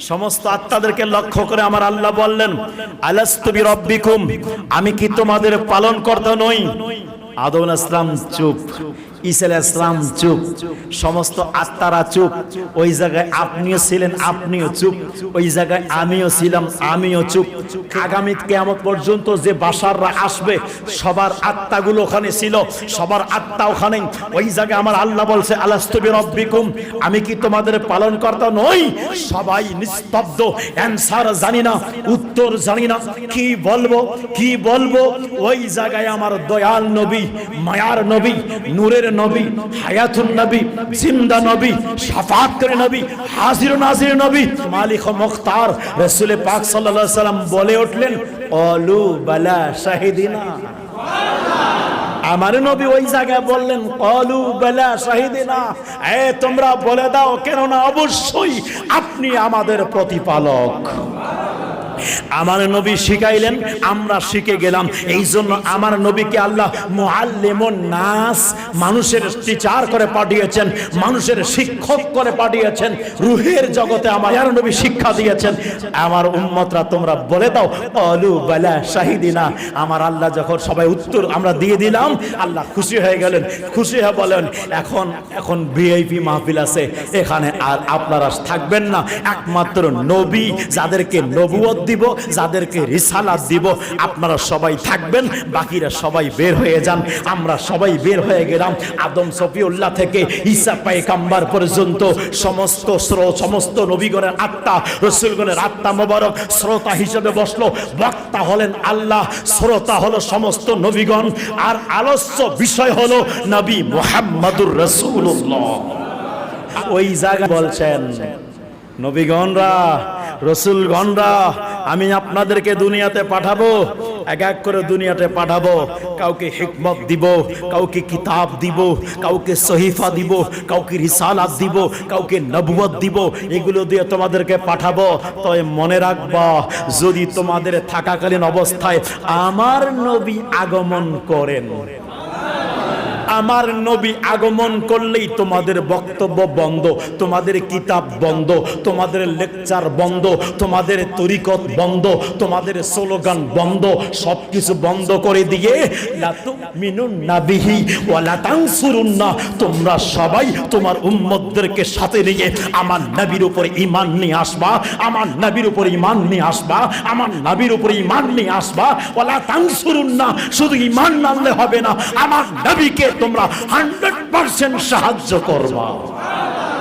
সমস্ত আত্মাদেরকে লক্ষ্য করে আমার আল্লাহ বললেন আলাস্তুবি রব্বিকুম আমি কি তোমাদের পালন করতে নই আদম ইসলাম চুপ। ঈসা ইসলাম চুপ। সমস্ত আত্মারা চুপ। ওই জায়গায় আপনিও ছিলেন, আপনিও চুপ। ওই জায়গায় আমিও ছিলাম, আমিও চুপ। আগামী কেয়ামত পর্যন্ত যে বাসাররা আসবে, সবার আত্মাগুলো ওখানে ছিল, সবার আত্মা ওখানে। ওই জায়গায় আমার আল্লাহ বলছে আলাস্তবি রব্বিকুম আমি কি তোমাদের পালন কর্তা নই? সবাই নিস্তব্ধ, অ্যান্সার জানি না, উত্তর জানি না। কি বলব কি বলব? ওই জায়গায় আমার দয়াল নবী, মায়ার নবী, নূরের নবী, হায়াতুন নবী, জিন্দা নবী শাফাত করে নবী, হাজির নাজির নবী, মালিক মুখতার রাসূল পাক সাল্লাল্লাহু আলাইহি সাল্লাম বলে উঠলেন, অলু বালা শাহিদিনা। আমার নবী ওই জায়গায় বললেন, অলু বেলা শাহিদিনা। এ, তোমরা বলে দাও, কেননা অবশ্যই আপনি আমাদের প্রতিপালক। আমার নবী শিখাইলেন, আমরা শিখে গেলাম। এই জন্য আমার নবীকে আল্লাহ নাস, মানুষের টিচার করে পাঠিয়েছেন, মানুষের শিক্ষক করে পাঠিয়েছেন, রুহের জগতে আমার নবী শিক্ষা দিয়েছেন। আমার উম্মতরা, তোমরা বলে দাও অলু বালা শাহিদিনা। আমার আল্লাহ যখন সবাই উত্তর আমরা দিয়ে দিলাম, আল্লাহ খুশি হয়ে গেলেন। খুশি হয়ে বলেন, এখন এখন ভিআইপি মাহফিল আছে, এখানে আর আপনারা থাকবেন না। একমাত্র নবী যাদেরকে নবুয়ত দিব, যাদেরকে রিসালাত দিব, আপনারা সবাই থাকবেন, বাকিরা সবাই বের হয়ে যান। আমরা সবাই বের হয়ে গেলাম, আদম সফিউল্লাহ থেকে ঈসা পাইকাম্বার পর্যন্ত সমস্ত স্রো- সমস্ত নবীগণের আত্মা, রসুলগণের আত্মা মোবারক শ্রোতা হিসেবে বসল। বক্তা হলেন আল্লাহ শ্রোতা হলো সমস্ত নবীগণ। আর আলস্য বিষয় হলো নবী মোহাম্মদুর রসুল্লাহ ওই জায়গা বলছেন, নবীগণরা, রসুলগণরা আমি আপনাদেরকে দুনিয়াতে পাঠাবো, এক এক করে দুনিয়াতে পাঠাবো। কাউকে হিকমত দিব, কাউকে কিতাব দিব, কাউকে সহিফা দিব, কাউকে রিসালাত দিব, কাউকে নবুয়ত দিব। এগুলো দিয়ে তোমাদেরকে পাঠাবো। তবে মনে রাখবা, যদি তোমাদের থাকাকালীন অবস্থায় আমার নবী আগমন করেন আমার নবী আগমন করলেই তোমাদের বক্তব্য বন্ধ, তোমাদের কিতাব বন্ধ, তোমাদের লেকচার বন্ধ, তোমাদের তরিকত বন্ধ, তোমাদের স্লোগান বন্ধ, সবকিছু বন্ধ করে দিয়ে তোমরা সবাই তোমার উম্মতদেরকে সাথে নিয়ে আমার নবীর উপর ইমান নিয়ে আসবা, আমার নবীর উপর ইমান নিয়ে আসবা, আমার নবীর উপর ইমান নিয়ে আসবা ওয়ালা তানসুরুন্না শুধু ইমান আনলে হবে না, আমার নবীকে তোমরা হান্ড্রেড পার্সেন্ট সাহায্য করবা।